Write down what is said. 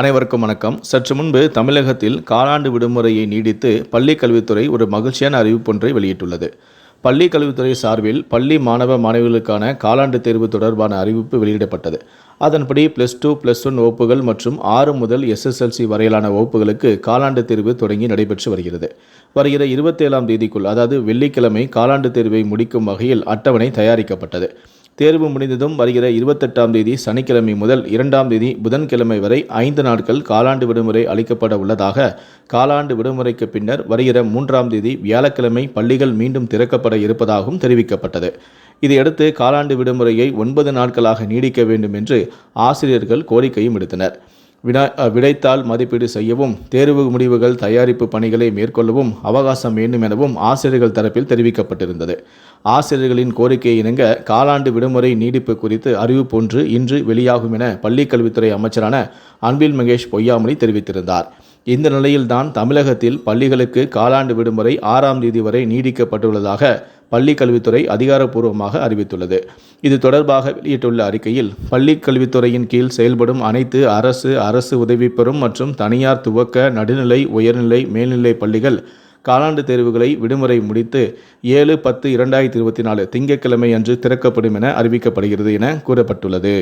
அனைவருக்கும் வணக்கம். சற்று முன்பு தமிழகத்தில் காலாண்டு விடுமுறையை நீடித்து பள்ளி கல்வித்துறை ஒரு மகிழ்ச்சியான அறிவிப்பொன்றை வெளியிட்டுள்ளது. பள்ளி கல்வித்துறை சார்பில் பள்ளி மாணவ மாணவிகளுக்கான காலாண்டு தேர்வு தொடர்பான அறிவிப்பு வெளியிடப்பட்டது. அதன்படி ப்ளஸ் டூ ப்ளஸ் ஒன் வகுப்புகள் மற்றும் ஆறு முதல் எஸ்எஸ்எல்சி வரையிலான வகுப்புகளுக்கு காலாண்டு தேர்வு தொடங்கி நடைபெற்று வருகிறது. வருகிற இருபத்தேழாம் தேதிக்குள் அதாவது வெள்ளிக்கிழமை காலாண்டு தேர்வை முடிக்கும் வகையில் அட்டவணை தயாரிக்கப்பட்டது. தேர்வு முடிந்ததும் வருகிற இருபத்தெட்டாம் தேதி சனிக்கிழமை முதல் இரண்டாம் தேதி புதன்கிழமை வரை ஐந்து நாட்கள் காலாண்டு விடுமுறை அளிக்கப்பட உள்ளதாக காலாண்டு விடுமுறைக்கு பின்னர் வருகிற மூன்றாம் தேதி வியாழக்கிழமை பள்ளிகள் மீண்டும் திறக்கப்பட இருப்பதாகவும் தெரிவிக்கப்பட்டது. இதையடுத்து காலாண்டு விடுமுறையை ஒன்பது நாட்களாக நீடிக்க வேண்டும் என்று ஆசிரியர்கள் கோரிக்கையும் விடுத்தனர். வினா விடைத்தாள் மதிப்பீடு செய்யவும் தேர்வு முடிவுகள் தயாரிப்பு பணிகளை மேற்கொள்ளவும் அவகாசம் வேண்டும் எனவும் ஆசிரியர்கள் தரப்பில் தெரிவிக்கப்பட்டிருந்தது. ஆசிரியர்களின் கோரிக்கையை இணங்க காலாண்டு விடுமுறை நீடிப்பு குறித்து அறிவிப்பு ஒன்று இன்று வெளியாகும் என பள்ளிக்கல்வித்துறை அமைச்சரான அன்பில் மகேஷ் பொய்யாமொழி தெரிவித்திருந்தார். இந்த நிலையில்தான் தமிழகத்தில் பள்ளிகளுக்கு காலாண்டு விடுமுறை ஆறாம் தேதி வரை நீடிக்கப்பட்டுள்ளதாக பள்ளி கல்வித்துறை அதிகாரப்பூர்வமாக அறிவித்துள்ளது. இது தொடர்பாக வெளியிட்டுள்ள அறிக்கையில் பள்ளி கல்வித்துறையின் கீழ் செயல்படும் அனைத்து அரசு அரசு உதவி பெறும் மற்றும் தனியார் துவக்க நடுநிலை உயர்நிலை மேல்நிலை பள்ளிகள் காலாண்டு தேர்வுகளை விடுமுறை முடித்து ஏழு பத்து இரண்டாயிரத்தி இருபத்தி நாலு திங்கட்கிழமை அன்று திறக்கப்படும் என அறிவிக்கப்படுகிறது என கூறப்பட்டுள்ளது.